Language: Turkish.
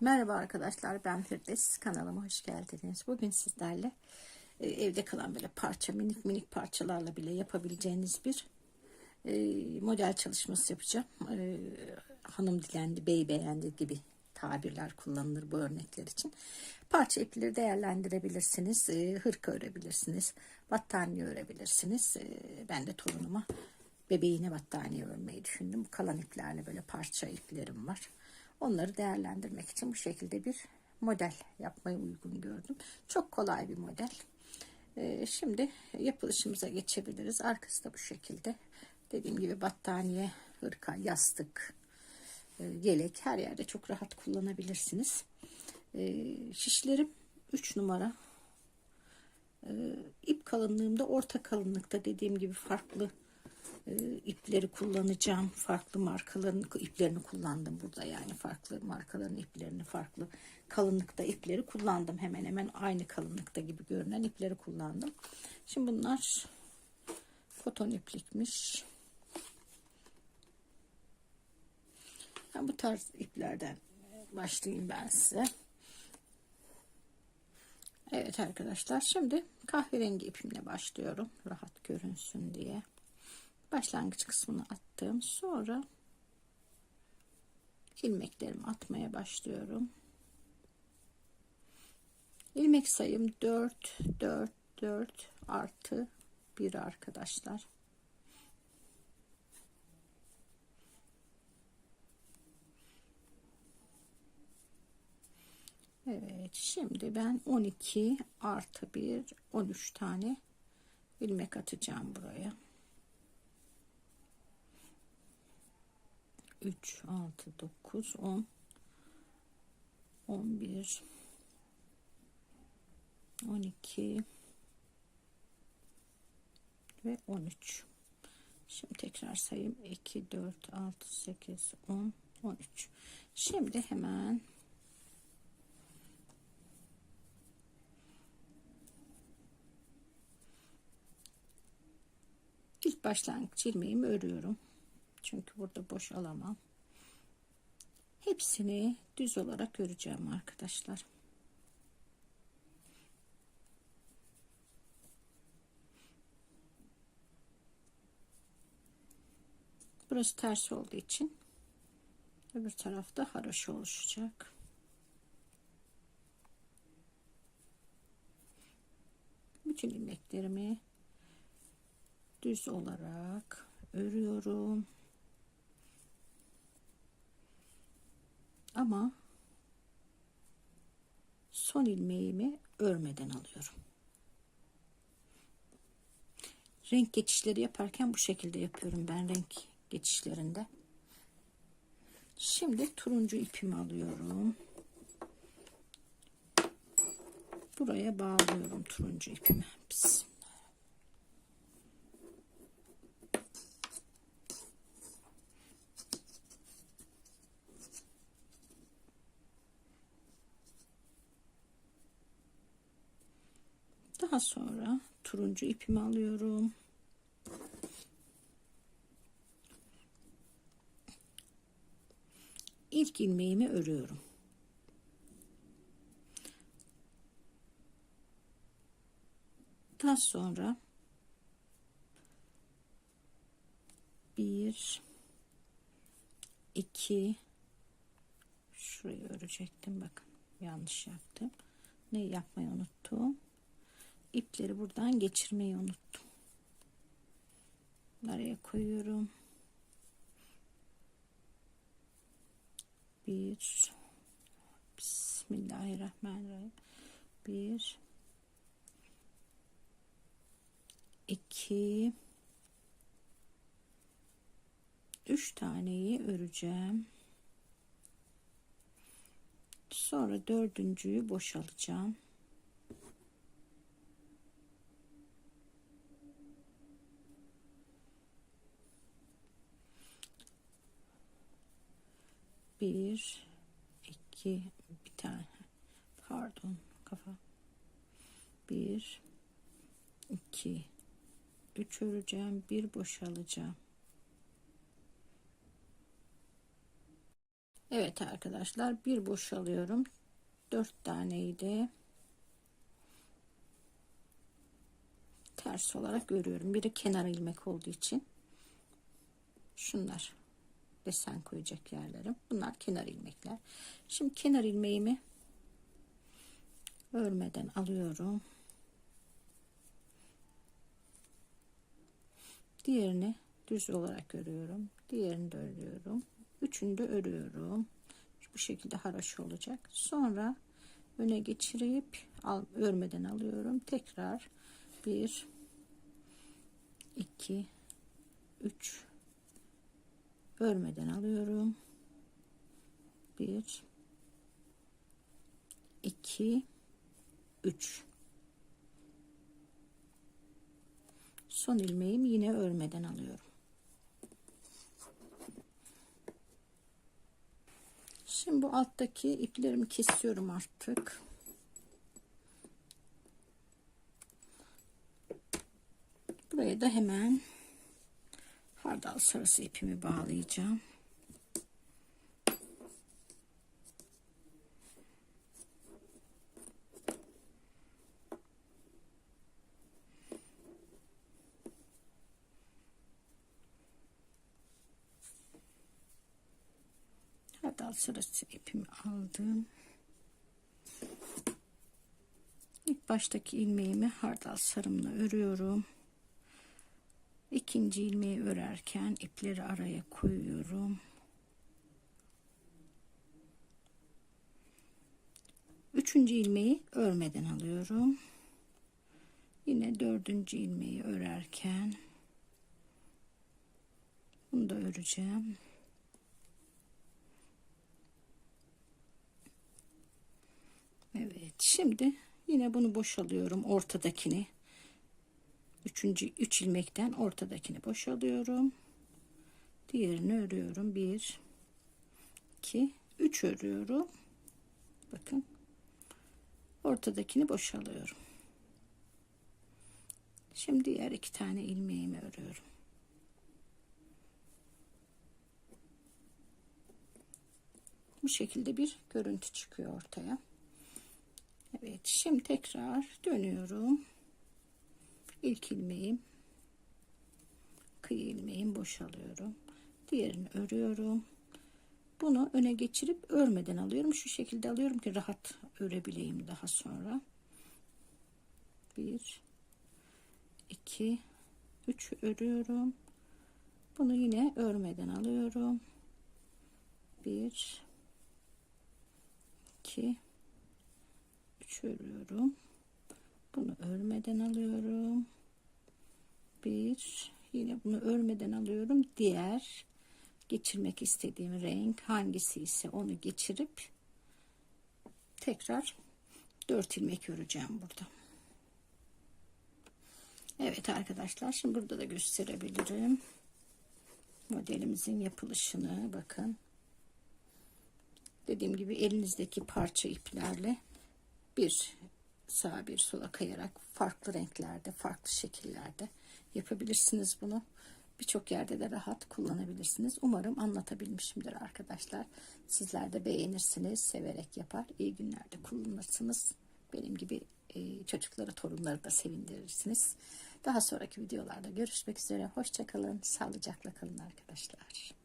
Merhaba arkadaşlar ben Firdevs kanalıma hoş geldiniz. Bugün sizlerle e, evde kalan böyle parça minik minik parçalarla bile yapabileceğiniz bir e, model çalışması yapacağım. E, hanım dilendi, bey beğendi gibi tabirler kullanılır bu örnekler için. Parça ipleri değerlendirebilirsiniz, hırka örebilirsiniz, battaniye örebilirsiniz. Ben de torunuma bebeğine battaniye örmeyi düşündüm. Kalan iplerle böyle parça iplerim var. Onları değerlendirmek için bu şekilde bir model yapmayı uygun gördüm. Çok kolay bir model. Ee, şimdi yapılışımıza geçebiliriz. Arkası da bu şekilde. Dediğim gibi battaniye, hırka, yastık, e, yelek her yerde çok rahat kullanabilirsiniz. Ee, şişlerim 3 numara. Ee, ip kalınlığımda orta kalınlıkta dediğim gibi farklı e, ipleri kullanacağım. Farklı markaların iplerini kullandım burada yani farklı markaların iplerini farklı kalınlıkta ipleri kullandım. Hemen hemen aynı kalınlıkta gibi görünen ipleri kullandım. Şimdi bunlar koton iplikmiş. Yani bu tarz iplerden başlayayım ben size. Evet arkadaşlar şimdi kahverengi ipimle başlıyorum. Rahat görünsün diye başlangıç kısmını attım. Sonra ilmeklerimi atmaya başlıyorum. İlmek sayım 4 4 4 artı 1 arkadaşlar. Evet şimdi ben 12 artı 1 13 tane ilmek atacağım buraya. 3 6 9 10 11 12 ve 13 şimdi tekrar sayayım. 2 4 6 8 10 13 şimdi hemen ilk başlangıç ilmeğimi örüyorum çünkü burada boş alamam. Hepsini düz olarak öreceğim arkadaşlar. Burası ters olduğu için öbür tarafta haroşa oluşacak. Bütün ilmeklerimi düz olarak örüyorum. Ama son ilmeğimi örmeden alıyorum. Renk geçişleri yaparken bu şekilde yapıyorum ben renk geçişlerinde. Şimdi turuncu ipimi alıyorum. Buraya bağlıyorum turuncu ipimi. Bismillah. Daha sonra turuncu ipimi alıyorum. İlk ilmeğimi örüyorum. Daha sonra bir iki şurayı örecektim bakın yanlış yaptım ne yapmayı unuttum ipleri buradan geçirmeyi unuttum. Nereye koyuyorum? Bir Bismillahirrahmanirrahim. Bir iki üç taneyi öreceğim. Sonra dördüncüyü boşalacağım. Bir iki bir tane pardon kafa bir iki üç öreceğim bir boşalacağım Evet arkadaşlar bir boşalıyorum. Dört taneydi. Ters olarak örüyorum. Biri kenar ilmek olduğu için. Şunlar desen koyacak yerlerim. Bunlar kenar ilmekler. Şimdi kenar ilmeğimi örmeden alıyorum. Diğerini düz olarak örüyorum. Diğerini de örüyorum. Üçünü de örüyorum. Bu şekilde haraş olacak. Sonra öne geçirip al, örmeden alıyorum. Tekrar 1 2 3 örmeden alıyorum. 1 2 3 son ilmeğimi yine örmeden alıyorum. Şimdi bu alttaki iplerimi kesiyorum artık. Buraya da hemen hardal sarısı ipimi bağlayacağım. Hardal sarısı ipimi aldım. İlk baştaki ilmeğimi hardal sarımla örüyorum. İkinci ilmeği örerken ipleri araya koyuyorum. Üçüncü ilmeği örmeden alıyorum. Yine dördüncü ilmeği örerken bunu da öreceğim. Evet şimdi yine bunu boşalıyorum ortadakini üçüncü üç ilmekten ortadakini boşalıyorum. Diğerini örüyorum. Bir iki üç örüyorum. Bakın. Ortadakini boşalıyorum. Şimdi diğer iki tane ilmeğimi örüyorum. Bu şekilde bir görüntü çıkıyor ortaya. Evet şimdi tekrar dönüyorum ilk ilmeğim kıyı ilmeğim boşalıyorum. Diğerini örüyorum. Bunu öne geçirip örmeden alıyorum. Şu şekilde alıyorum ki rahat örebileyim daha sonra. Bir iki üç örüyorum. Bunu yine örmeden alıyorum. Bir iki 3 örüyorum bunu örmeden alıyorum. Bir yine bunu örmeden alıyorum. Diğer geçirmek istediğim renk hangisi ise onu geçirip tekrar 4 ilmek öreceğim burada. Evet arkadaşlar şimdi burada da gösterebilirim. Modelimizin yapılışını bakın. Dediğim gibi elinizdeki parça iplerle bir sağa bir sola kayarak farklı renklerde farklı şekillerde yapabilirsiniz bunu. Birçok yerde de rahat kullanabilirsiniz. Umarım anlatabilmişimdir arkadaşlar. Sizler de beğenirsiniz severek yapar. İyi günlerde kullanırsınız. Benim gibi e, çocukları torunları da sevindirirsiniz. Daha sonraki videolarda görüşmek üzere. Hoşçakalın sağlıcakla kalın arkadaşlar